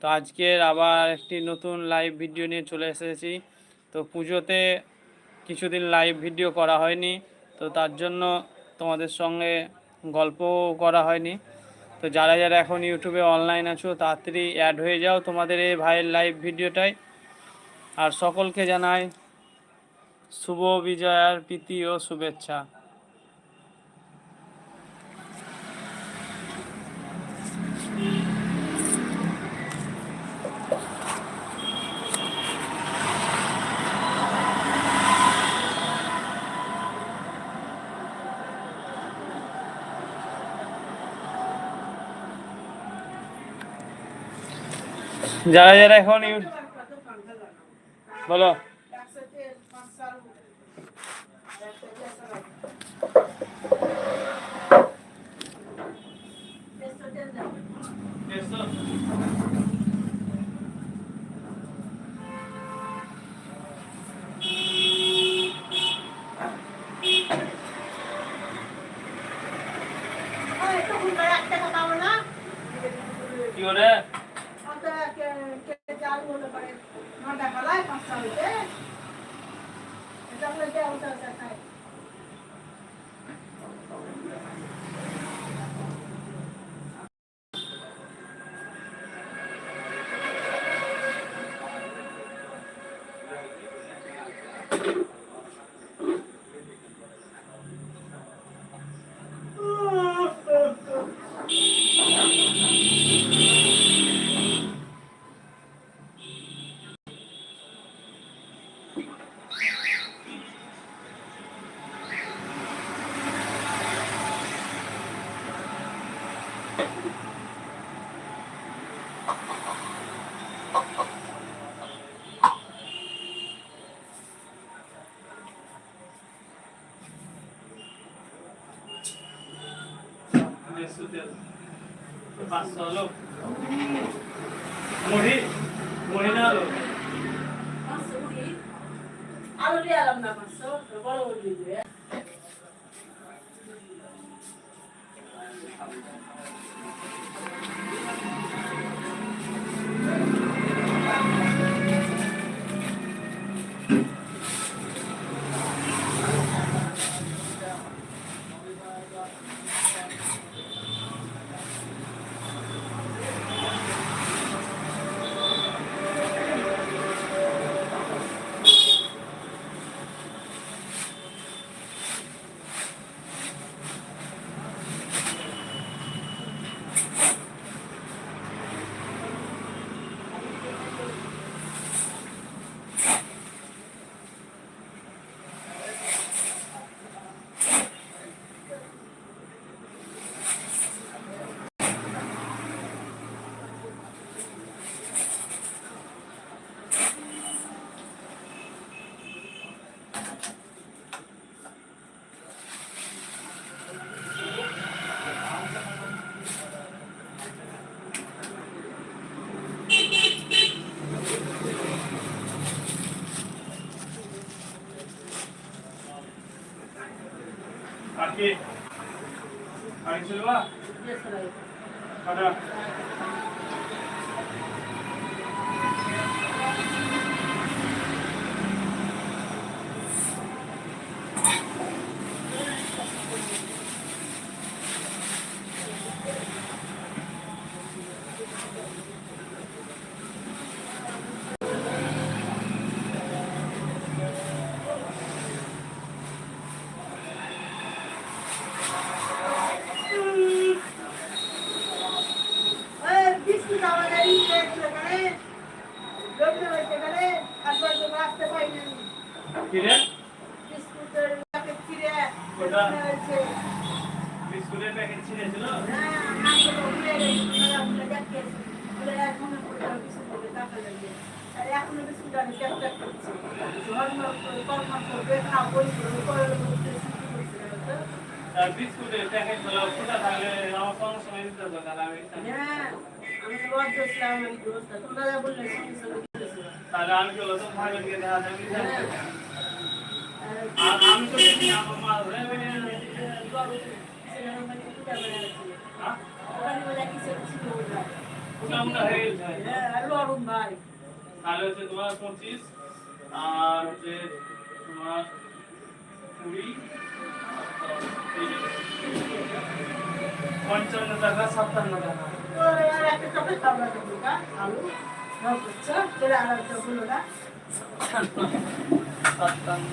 তো আজকের আবার একটি নতুন লাইভ ভিডিও নিয়ে চলে এসেছি। তো পুজোতে কিছুদিন লাইভ ভিডিও করা হয়নি, তো তার জন্য তোমাদের সঙ্গে গল্পও করা হয়নি। তো যারা যারা এখন ইউটিউবে অনলাইন আছো, তাড়াতাড়ি অ্যাড হয়ে যাও তোমাদের এই ভাইয়ের লাইভ ভিডিওটাই আর সকলকে জানাই শুভ বিজয়ার প্রীতি ও শুভেচ্ছা। যারা যারা এখন বলো করে পাঁচশো হলো। মুড়ি মুড়ি না হলো। আলু দিয়ে আলাম না পাঁচশো তাহলে হচ্ছে তোমার পঁচিশ আর হচ্ছে তোমার কুড়ি পঞ্চান্ন টাকা সাতান্ন টাকা। সাতান্ন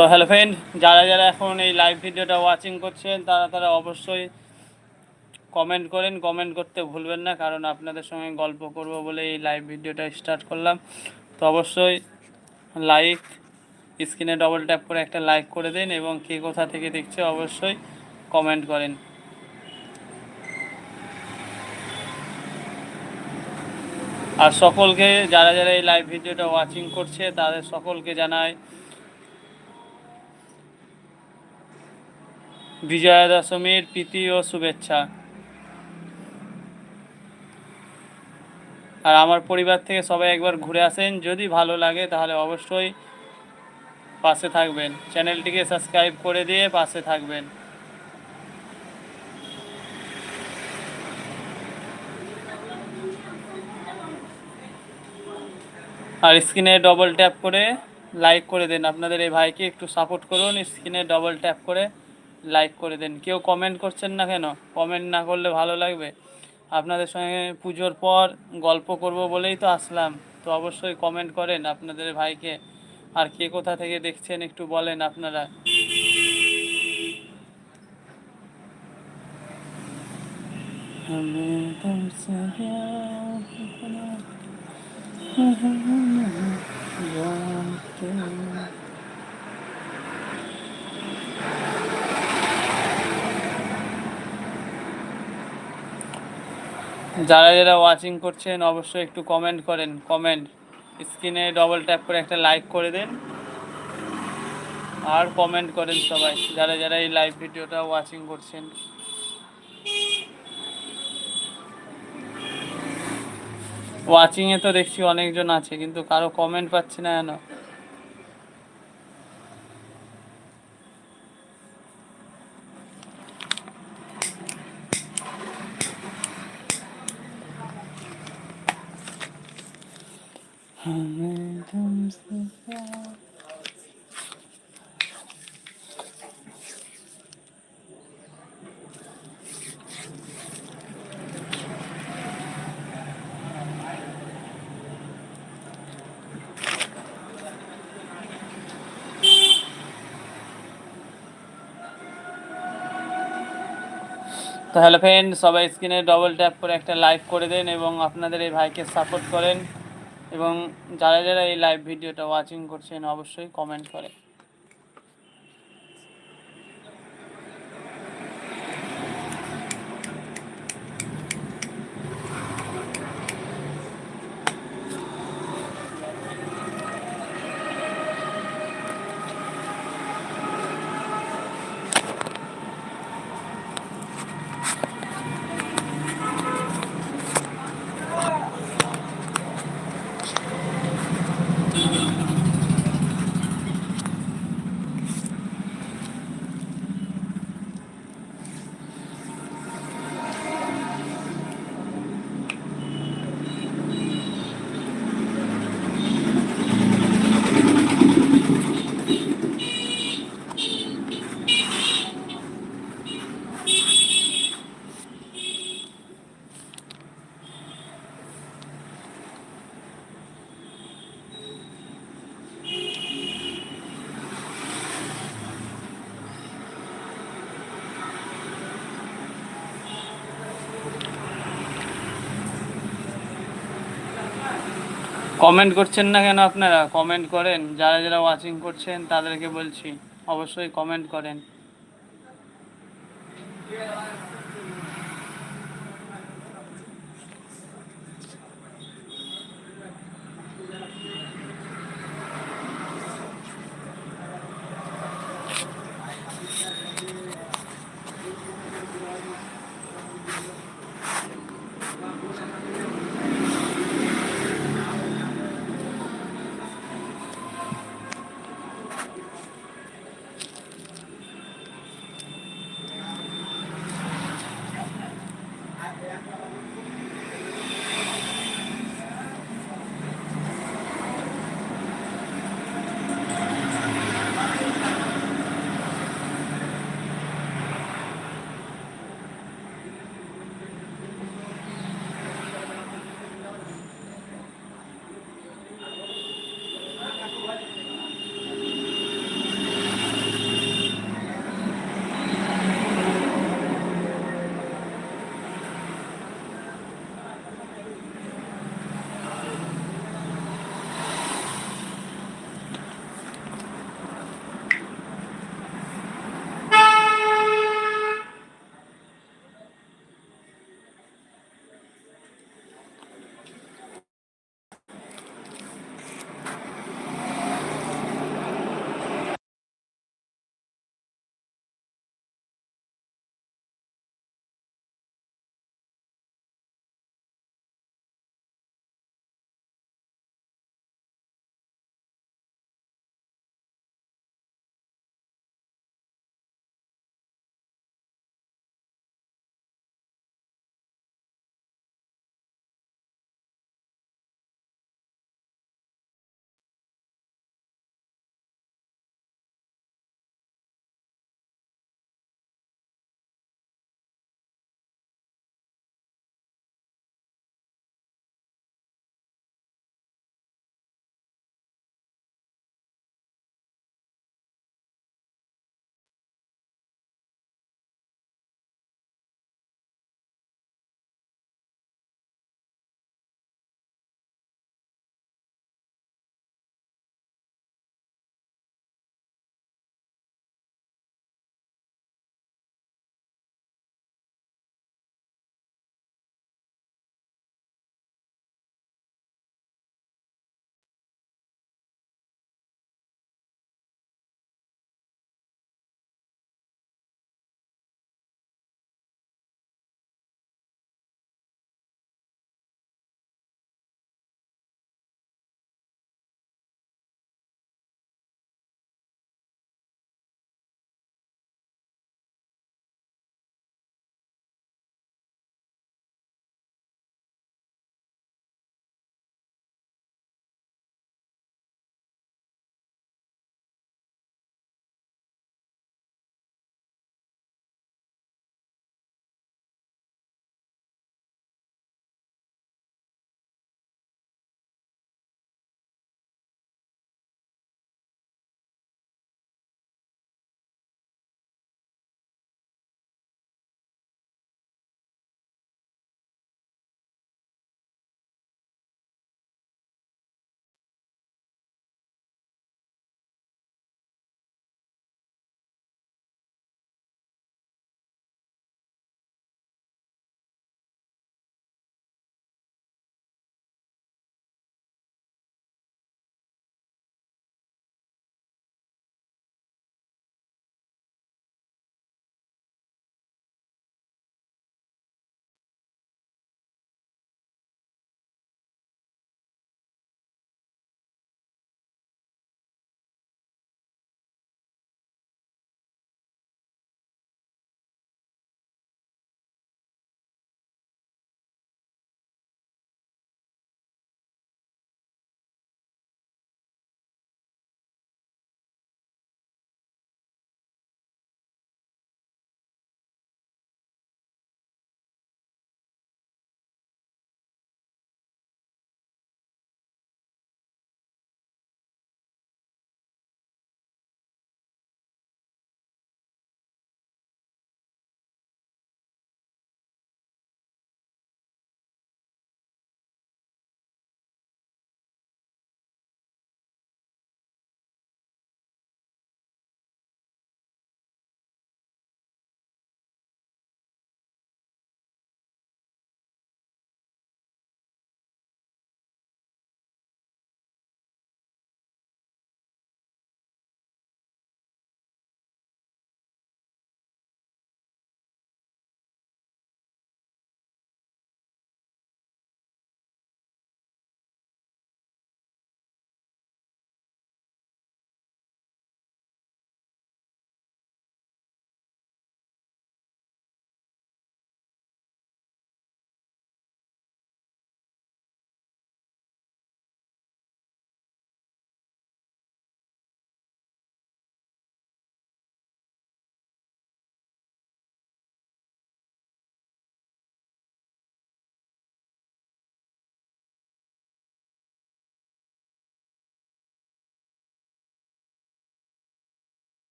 তো হ্যালো ফ্রেন্ড যারা যারা এখন এই লাইভ ভিডিওটা ওয়াচিং করছেন, তারা তারা অবশ্যই কমেন্ট করেন। কমেন্ট করতে ভুলবেন না, কারণ আপনাদের সঙ্গে গল্প করব বলে এই লাইভ ভিডিওটা স্টার্ট করলাম। তো অবশ্যই লাইক স্ক্রিনে ডবল ট্যাপ করে একটা লাইক করে দিন এবং কে কোথা থেকে দেখছে অবশ্যই কমেন্ট করেন। আর সকলকে, যারা যারা এই লাইভ ভিডিওটা ওয়াচিং করছে, তাদের সকলকে জানাই বিজয়া দশমীর প্রীতি ও শুভেচ্ছা। আর আমার পরিবার থেকে সবাই একবার ঘুরে আসেন, যদি ভালো লাগে তাহলে অবশ্যই পাশে থাকবেন। চ্যানেলটিকে সাবস্ক্রাইব করে দিয়ে পাশে থাকবেন। আর স্ক্রিনে ডবল ট্যাপ করে লাইক করে দেন। আপনাদের এই ভাইকে একটু সাপোর্ট করুন, স্ক্রিনে ডবল ট্যাপ করে। লাইক করে দেন। কেউ কমেন্ট করছেন না কেন? কমেন্ট না করলে ভালো লাগবে। আপনাদের সঙ্গে পুজোর পর গল্প করব বলেই তো আসলাম। তো অবশ্যই কমেন্ট করেন আপনাদের ভাইকে। আর কে কোথা থেকে দেখছেন একটু বলেন আপনারা। যারা যারা ওয়াচিং করছেন, অবশ্যই একটু কমেন্ট করেন। কমেন্ট স্ক্রিনে ডবল ট্যাপ করে একটা লাইক করে দেন। আর কমেন্ট করেন সবাই, যারা যারা এই লাইভ ভিডিওটা ওয়াচিং করছেন। ওয়াচিংয়ে তো দেখছি অনেকজন আছে, কিন্তু কারও কমেন্ট পাচ্ছি না কেন তো হ্যালো ফ্রেন্ড সবাই স্ক্রিনে ডবল ট্যাপ করে একটা লাইক করে দেন এবং আপনাদের এই ভাইকে সাপোর্ট করেন। এবং যারা যারা এই লাইভ ভিডিওটা ওয়াচিং করছেন অবশ্যই কমেন্ট করে। কমেন্ট করছেন না কেন আপনারা? কমেন্ট করেন। যারা যারা ওয়াচিং করছেন, তাদেরকে বলছি, অবশ্যই কমেন্ট করেন।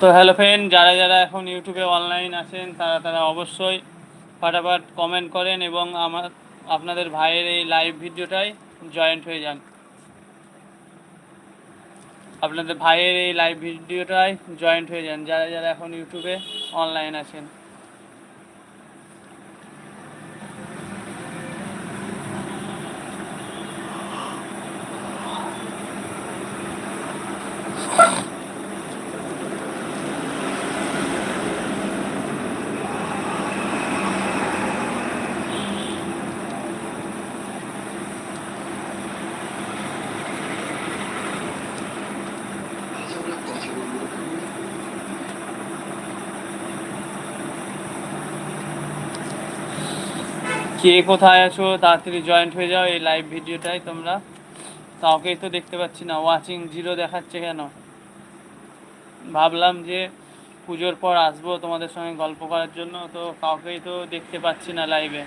তো হ্যালো ফ্রেন্ড যারা যারা এখন ইউটিউবে অনলাইন আছেন, তারা তারা অবশ্যই ফাটাফাট কমেন্ট করেন এবং আমার, আপনাদের ভাইয়ের এই লাইভ ভিডিওটাই জয়েন্ট হয়ে যান। আপনাদের ভাইয়ের এই লাইভ ভিডিওটাই জয়েন্ট হয়ে যান, যারা যারা এখন ইউটিউবে অনলাইন আছেন। কে কোথায় আছো? তাড়াতাড়ি জয়েন্ট হয়ে যাও এই লাইভ ভিডিওটাই তোমরা। কাউকেই তো দেখতে পাচ্ছি না। ওয়াচিং জিরো দেখাচ্ছে কেন? ভাবলাম যে পুজোর পর আসব তোমাদের সঙ্গে গল্প করার জন্য, তো কাউকেই তো দেখতে পাচ্ছি না লাইভে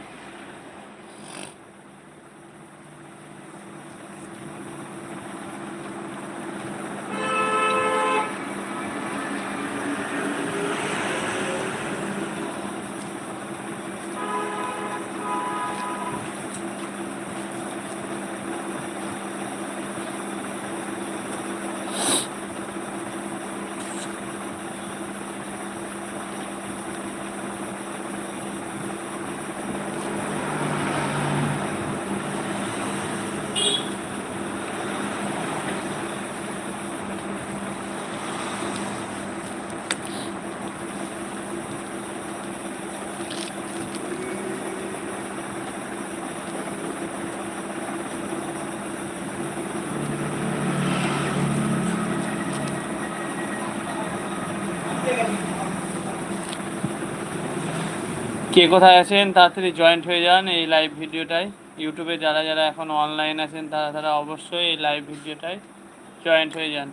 কে কোথায় আছেন, তাড়াতাড়ি জয়েন্ট হয়ে যান এই লাইভ ভিডিওটায়। ইউটিউবে যারা যারা এখন অনলাইন আছেন, তারা তারা অবশ্যই এই লাইভ ভিডিওটায় জয়েন্ট হয়ে যান।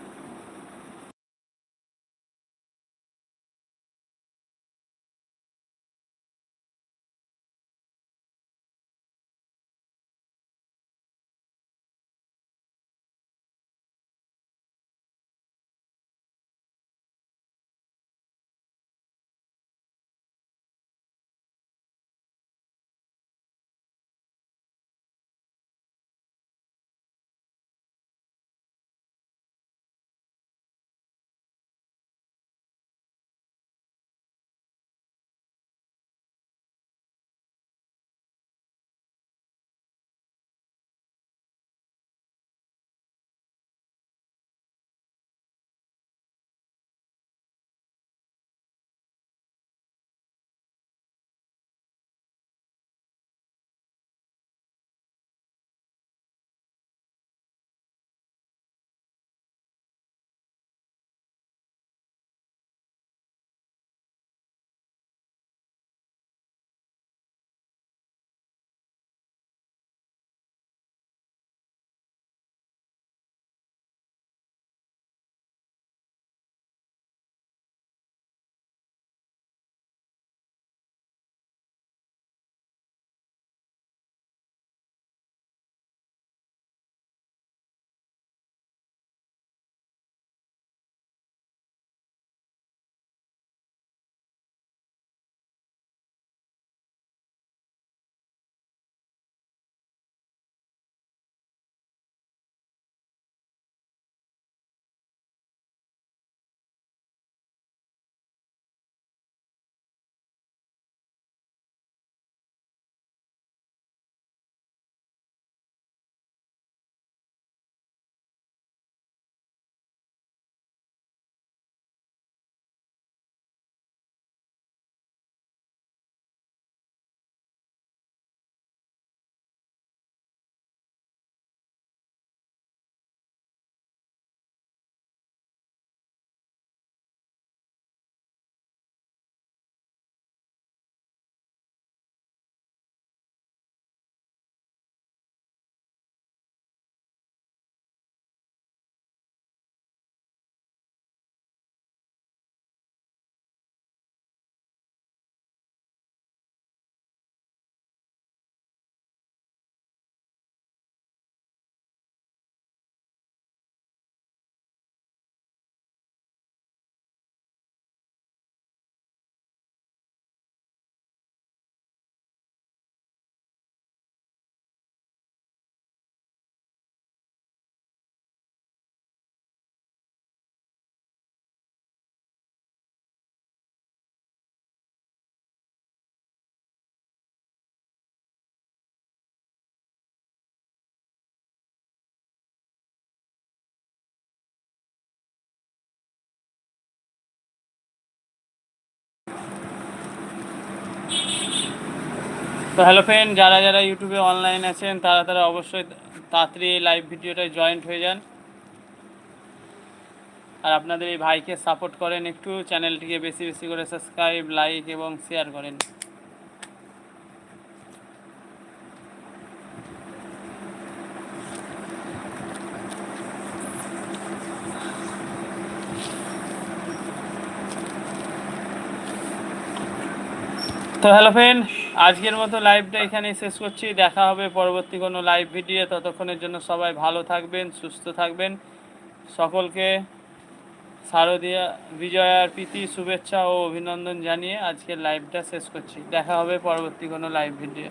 তো হ্যালো ফ্রেন্ড যারা যারা ইউটিউবে অনলাইন আছেন, তারা তারা অবশ্যই তাড়াতাড়ি এই লাইভ ভিডিওটায় জয়েন্ট হয়ে যান। আর আপনাদের এই ভাইকে সাপোর্ট করেন একটু চ্যানেলটিকে বেশি বেশি করে সাবস্ক্রাইব লাইক এবং শেয়ার করেন। তো হ্যালো ফ্রেন্ড আজকের মতো লাইভটা এখানেই শেষ করছি। দেখা হবে পরবর্তী কোনো লাইভ ভিডিও ততক্ষণের জন্য সবাই ভালো থাকবেন, সুস্থ থাকবেন। সকলকে শারদীয়া বিজয়ার প্রীতি, শুভেচ্ছা ও অভিনন্দন জানিয়ে আজকের লাইভটা শেষ করছি। দেখা হবে পরবর্তী কোনো লাইভ ভিডিও